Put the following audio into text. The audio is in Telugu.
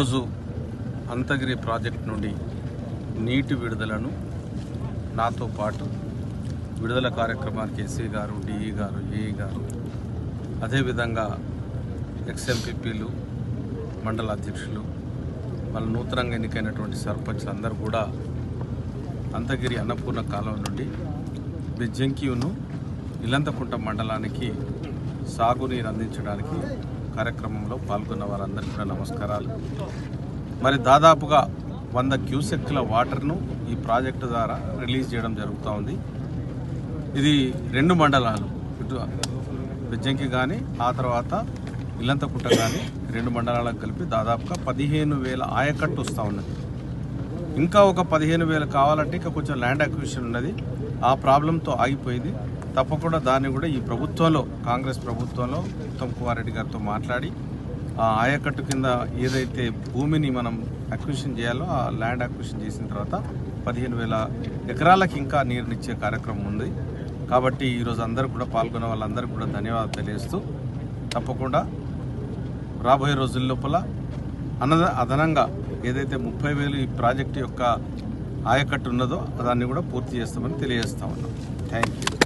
రోజు అంతగిరి ప్రాజెక్ట్ నుండి నీటి విడుదలను నాతో పాటు విడుదల కార్యక్రమానికి ఎస్సీ గారు డిఈ గారు ఏఈ గారు అదేవిధంగా ఎక్స్ఎంపీపీలు మండల అధ్యక్షులు వాళ్ళ నూతనంగా ఎన్నికైనటువంటి సర్పంచ్లు అందరూ కూడా అంతగిరి అన్నపూర్ణ కాలం నుండి బెజ్జంకియును ఇలంతకుంట మండలానికి సాగునీరు అందించడానికి కార్యక్రమంలో పాల్గొన్న వారందరికీ కూడా నమస్కారాలు. మరి దాదాపుగా వంద క్యూసెక్ల వాటర్ను ఈ ప్రాజెక్టు ద్వారా రిలీజ్ చేయడం జరుగుతూ ఉంది. ఇది రెండు మండలాలు ఇటు బెజ్జంకి కానీ ఆ తర్వాత ఇల్లంతకుంట కానీ రెండు మండలాలకు కలిపి దాదాపుగా పదిహేను వేల ఆయకట్టు వస్తూ ఉన్నది. ఇంకా ఒక పదిహేను వేలు కావాలంటే ఇంకా కొంచెం ల్యాండ్ అక్విజిషన్ ఉన్నది. ఆ ప్రాబ్లంతో ఆగిపోయింది. తప్పకుండా దాన్ని కూడా ఈ ప్రభుత్వంలో కాంగ్రెస్ ప్రభుత్వంలో ఉత్తమ్ కుమార్ రెడ్డి గారితో మాట్లాడి ఆ ఆయకట్టు కింద ఏదైతే భూమిని మనం అక్విషన్ చేయాలో ఆ ల్యాండ్ అక్విషన్ చేసిన తర్వాత పదిహేను వేల ఎకరాలకు ఇంకా నీరునిచ్చే కార్యక్రమం ఉంది. కాబట్టి ఈరోజు అందరూ కూడా పాల్గొన్న వాళ్ళందరికీ కూడా ధన్యవాదాలు తెలియజేస్తూ తప్పకుండా రాబోయే రోజుల లోపల అన్నద అదనంగా ఏదైతే ముప్పై వేలు ఈ ప్రాజెక్టు యొక్క ఆయకట్టు ఉన్నదో దాన్ని కూడా పూర్తి చేస్తామని తెలియజేస్తా ఉన్నాం. Thank you